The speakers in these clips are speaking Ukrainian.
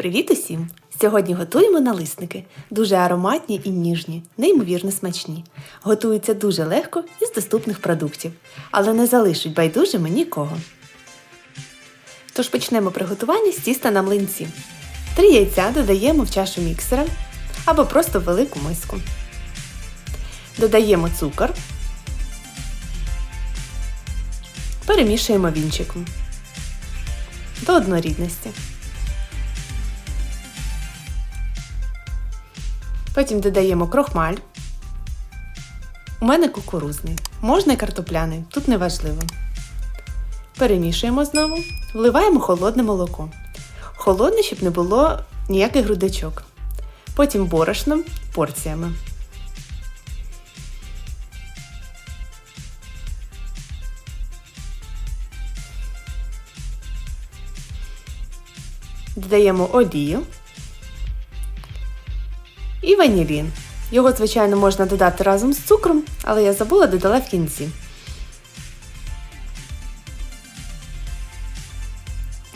Привіт усім! Сьогодні готуємо налисники. Дуже ароматні і ніжні, неймовірно смачні. Готуються дуже легко із доступних продуктів, але не залишать байдужими нікого. Тож почнемо приготування з тіста на млинці. Три яйця додаємо в чашу міксера або просто в велику миску. Додаємо цукор. Перемішуємо вінчиком до однорідності. Потім додаємо крохмаль. У мене кукурузний. Можна і картопляний, тут не важливо. Перемішуємо знову, вливаємо холодне молоко. Холодне, щоб не було ніяких грудочок. Потім борошно порціями. Додаємо олію ванілін. Його, звичайно, можна додати разом з цукром, але я забула додала в кінці.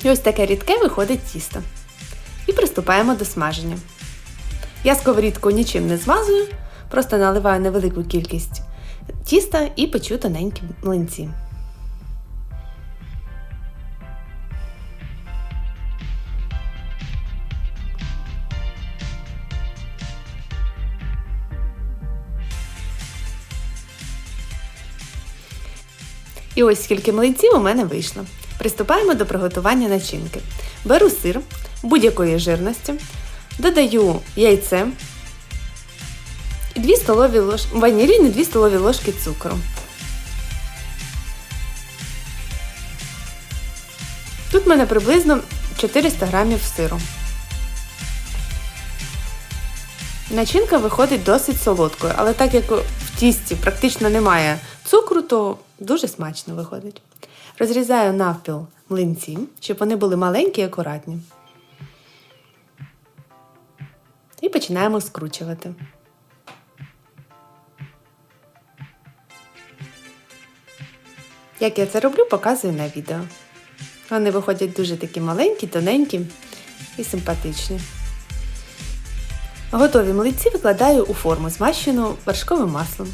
І ось таке рідке виходить тісто. І приступаємо до смаження. Я сковорідку нічим не змазую, просто наливаю невелику кількість тіста і печу тоненькі млинці. І ось скільки млинців у мене вийшло. Приступаємо до приготування начинки. Беру сир будь-якої жирності, додаю яйце, 2 столові ложки ванілін і 2 столові ложки цукру. Тут в мене приблизно 400 грамів сиру. Начинка виходить досить солодкою, але так як в тісті практично немає цукру, то дуже смачно виходить. Розрізаю навпіл млинці, щоб вони були маленькі і акуратні. І починаємо скручувати. Як я це роблю, показую на відео. Вони виходять дуже такі маленькі, тоненькі і симпатичні. Готові млинці викладаю у форму, змащену вершковим маслом.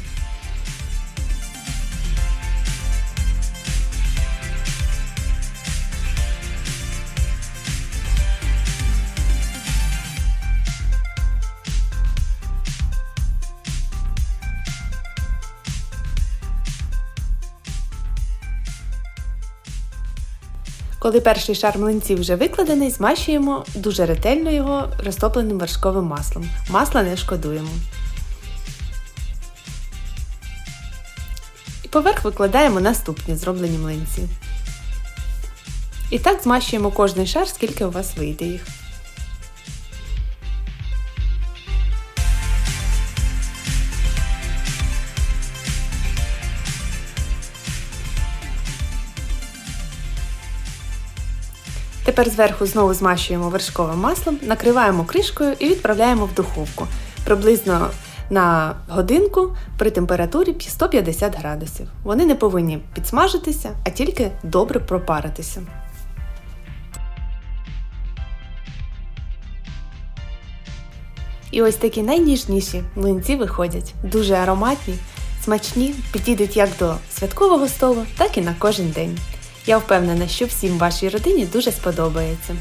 Коли перший шар млинців вже викладений, змащуємо дуже ретельно його розтопленим вершковим маслом. Масла не шкодуємо. І поверх викладаємо наступні зроблені млинці. І так змащуємо кожний шар, скільки у вас вийде їх. Тепер зверху знову змащуємо вершковим маслом, накриваємо кришкою і відправляємо в духовку приблизно на годинку при температурі 150 градусів. Вони не повинні підсмажитися, а тільки добре пропаритися. І ось такі найніжніші млинці виходять, дуже ароматні, смачні, підійдуть як до святкового столу, так і на кожен день. Я впевнена, що всім вашій родині дуже сподобається.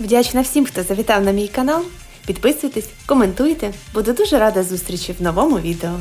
Вдячна всім, хто завітав на мій канал. Підписуйтесь, коментуйте. Буду дуже рада зустрічі в новому відео.